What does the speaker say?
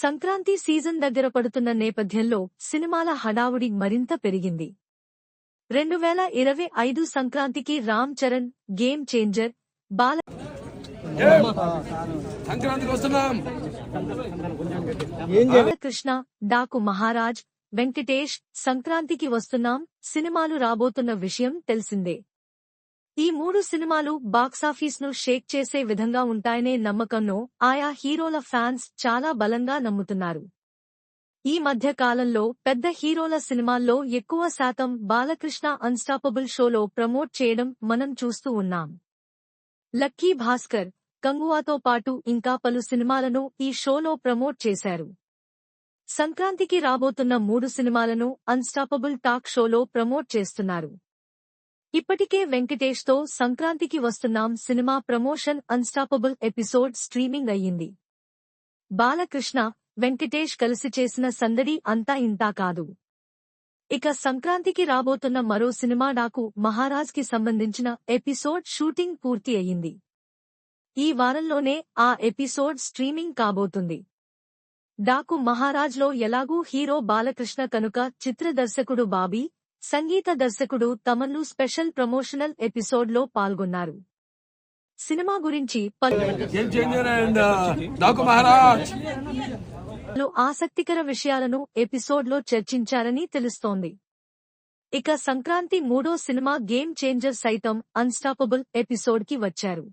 Sankranti season దగ్గర పడుతున్న నేపథ్యంలో సినిమాల హడావుడి మరింత పెరిగింది. రెండు వేల ఇరవై ఐదు సంక్రాంతికి రామ్ చరణ్ గేమ్ చేంజర్ బాల బాలకృష్ణ డాకు మహారాజ్ వెంకటేష్ సంక్రాంతికి వస్తున్నాం సినిమాలు రాబోతున్న విషయం తెలిసిందే. ఈ మూడు సినిమాలు బాక్సాఫీస్ను షేక్ చేసే విధంగా ఉంటాయనే నమ్మకంలో ఆయా హీరోల ఫ్యాన్స్ చాలా బలంగా నమ్ముతున్నారు. ఈ మధ్య కాలంలో పెద్ద హీరోల సినిమాల్లో ఎక్కువ శాతం బాలకృష్ణ అన్స్టాపబుల్ షోలో ప్రమోట్ చేయడం మనం చూస్తూ ఉన్నాం. లక్కీ భాస్కర్ కంగువాతో పాటు ఇంకా పలు సినిమాలను ఈ షోలో ప్రమోట్ చేశారు. సంక్రాంతికి రాబోతున్న మూడు సినిమాలను అన్స్టాపబుల్ టాక్ షోలో ప్రమోట్ చేస్తున్నారు. ఇప్పటికే వెంకటేష్తో సంక్రాంతికి వస్తున్నాం సినిమా ప్రమోషన్ అన్స్టాపబుల్ ఎపిసోడ్ స్ట్రీమింగ్ అయ్యింది. బాలకృష్ణ వెంకటేష్ కలిసి చేసిన సందడి అంతా ఇంతా కాదు. ఇక సంక్రాంతికి రాబోతున్న మరో సినిమా డాకు మహారాజ్కి సంబంధించిన ఎపిసోడ్ షూటింగ్ పూర్తి అయ్యింది. ఈ వారంలోనే ఆ ఎపిసోడ్ స్ట్రీమింగ్ కాబోతుంది. డాకు మహారాజ్లో ఎలాగూ హీరో బాలకృష్ణ కనుక చిత్ర దర్శకుడు బాబీ సంగీత దర్శకుడు తమన్లు స్పెషల్ ప్రమోషనల్ ఎపిసోడ్లో పాల్గొన్నారు. సినిమా గురించి పలు ఆసక్తికర విషయాలను ఎపిసోడ్లో చర్చించారని తెలుస్తోంది. ఇక సంక్రాంతి మూడో సినిమా గేమ్ చేంజర్ సైతం అన్స్టాపబుల్ ఎపిసోడ్కి వచ్చారు.